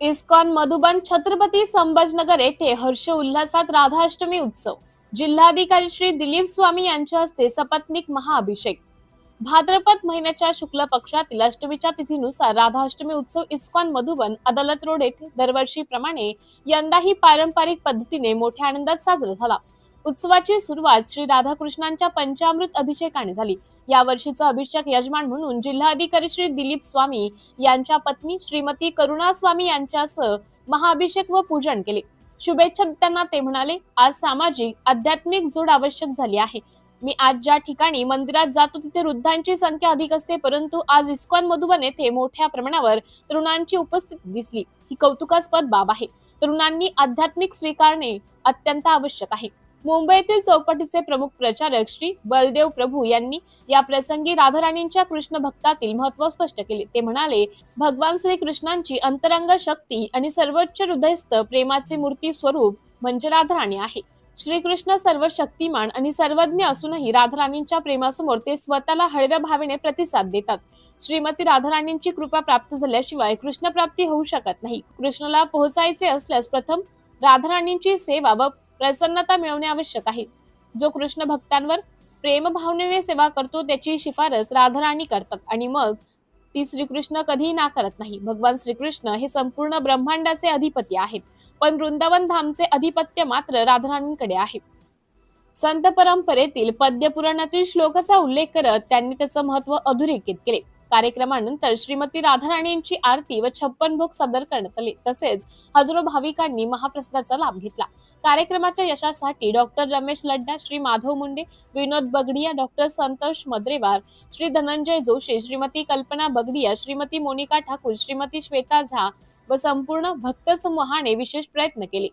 ISKCON Madhuban Chhatrapati Sambhajinagar येथे हर्ष उल्हासात राधाष्टमी उत्सव. जिल्हाधिकारी श्री दिलीप स्वामी यांच्या हस्ते सपत्निक महाअभिषेक. भाद्रपद महिन्याच्या शुक्ल पक्षातील अष्टमीच्या तिथीनुसार राधाष्टमी उत्सव इस्कॉन मधुबन अदालत रोड येथे दरवर्षीप्रमाणे यंदाही पारंपरिक पद्धतीने मोठ्या आनंदात साजरा झाला. उत्सवाची सुरुवात श्री राधाकृष्णांच्या पंचामृत अभिषेकाने झाली. या वर्षीचा अभिषेक यजमान म्हणून जिल्हाधिकारी श्री दिलीप स्वामी यांच्या पत्नी श्रीमती करुणा स्वामी यांच्यासह महाअभिषेक व पूजन केले. शुभेच्छा देताना ते म्हणाले आज सामाजिक आध्यात्मिक जोड आवश्यक झाली आहे. मी आज ज्या ठिकाणी मंदिरात जातो तिथे वृद्धांची संख्या अधिक असते परंतु आज इस्कॉन मधुबन येथे मोठ्या प्रमाणावर तरुणांची उपस्थिती दिसली. ही कौतुकास्पद बाब आहे. तरुणांनी आध्यात्मिक स्वीकारणे अत्यंत आवश्यक आहे. मुंबईतील चौपाटीचे प्रमुख प्रचारक श्री बलदेव प्रभू यांनी या प्रसंगी राधाराणींच्या कृष्ण भक्तातील महत्त्व स्पष्ट केले. ते म्हणाले भगवान श्री कृष्णांची अंतरंग शक्ती आणि सर्वोच्च हृदयस्थ प्रेमाचे मूर्ती स्वरूप म्हणजे राधाराणी आहे. श्रीकृष्ण सर्व शक्तिमान आणि सर्वज्ञ असूनही राधाराणींच्या प्रेमासमोर ते स्वतःला हळव्या भावेने प्रतिसाद देतात. श्रीमती राधाराणींची कृपा प्राप्त झाल्याशिवाय कृष्ण प्राप्ती होऊ शकत नाही. कृष्णाला पोहोचायचे असल्यास प्रथम राधाराणींची सेवा व प्रसन्नता मिळवणे आवश्यक आहे. जो कृष्ण भक्तांवर प्रेमभावनेने सेवा करतो त्याची शिफारस राधाराणी करतात. आणि मग ती श्रीकृष्ण कधीही नाकारत नाही. भगवान श्रीकृष्ण हे संपूर्ण ब्रह्मांडाचे अधिपती आहेत. पण वृंदावन धामचे अधिपत्य मात्र राधाराणींकडे आहे. संत परंपरेतील पद्यपुराणातील श्लोकाचा उल्लेख करत त्यांनी त्याचं महत्त्व अधोरेखित केले. कार्यक्रमानंतर श्रीमती राधाराणींची आरती व छप्पन भोग सादर करण्यात आले. तसेच हजारो भाविकांनी महाप्रसादाचा लाभ घेतला. कार्यक्रमाच्या यशासाठी डॉक्टर रमेश लड्डा श्री माधव मुंडे विनोद बगडिया डॉक्टर संतोष मद्रेवार श्री धनंजय जोशी श्रीमती कल्पना बगडिया श्रीमती मोनिका ठाकूर श्रीमती श्वेता झा व संपूर्ण भक्त समूहाने विशेष प्रयत्न केले.